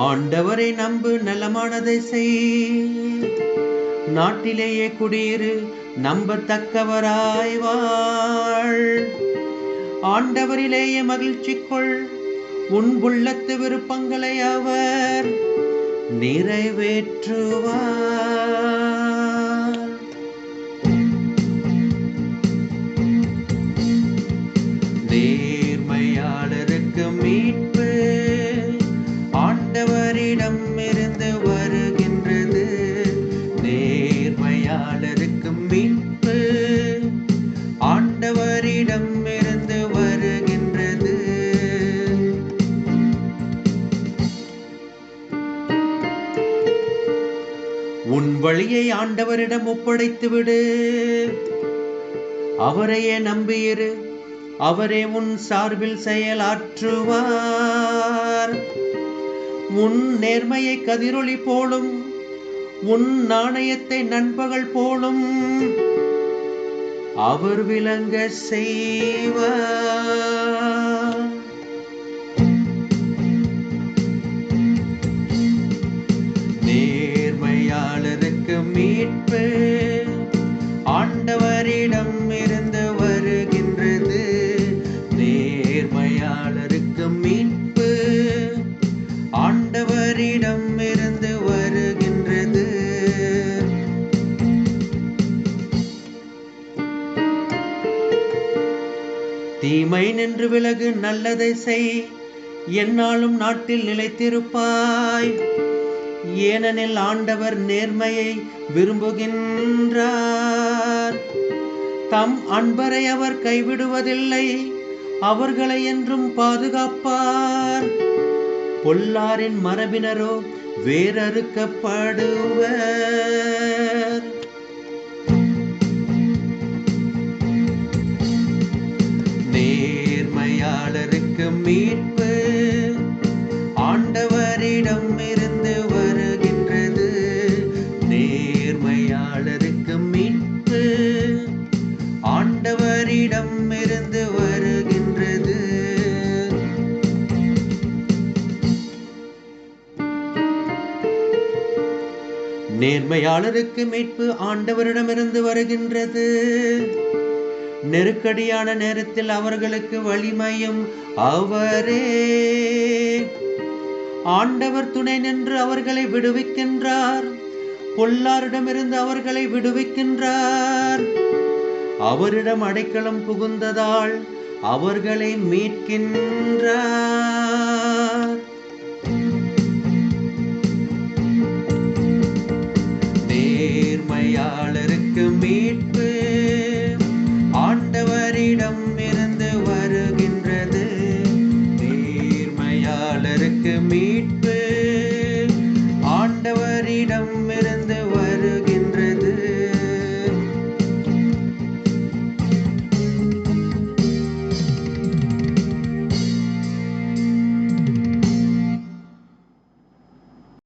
ஆண்டவரை நம்பு நலமானதை செய். நாட்டிலேயே குடியிரு நம்பத்தக்கவராய் வாழ். ஆண்டவரிலேயே மகிழ்ச்சி கொள். உன் உள்ளத்து விருப்பங்களை அவர் நிறைவேற்றுவார். உன் வழியை ஆண்டவரிடம் ஒப்படைத்து விடு அவரையே நம்பியிரு அவரே உன் சார்பில் செயலாற்றுவார். உன் நேர்மையை கதிரொளி போலும் உன் நாணயத்தை நண்பகல் போலும் அவர் விளங்க செய்வார். தீமை நின்று விலகு நல்லதை செய். என்னாலும் நாட்டில் நிலைத்திருப்பாய். ஏனெனில் ஆண்டவர் நேர்மையை விரும்புகின்றார். தம் அன்பரை அவர் கைவிடுவதில்லை. அவர்களை என்றும் பாதுகாப்பார். பொல்லாரின் மரபினரோ வேறறுக்கப்படுவர் மீட்பு ஆண்டவரிடம் இருந்து வருகின்றது. நேர்மையாளருக்கு மீட்பு ஆண்டவரிடம் இருந்து வருகின்றது. நேர்மையாளருக்கு மீட்பு ஆண்டவரிடமிருந்து வருகின்றது. நெருக்கடியான நேரத்தில் அவர்களுக்கு வலிமையும் அவரே. ஆண்டவர் துணை நின்று அவர்களை விடுவிக்கின்றார். பொல்லாரிடமிருந்து அவர்களை விடுவிக்கின்றார். அவரிடம் அடைக்கலம் புகுந்ததால் அவர்களை மீட்கின்றார்.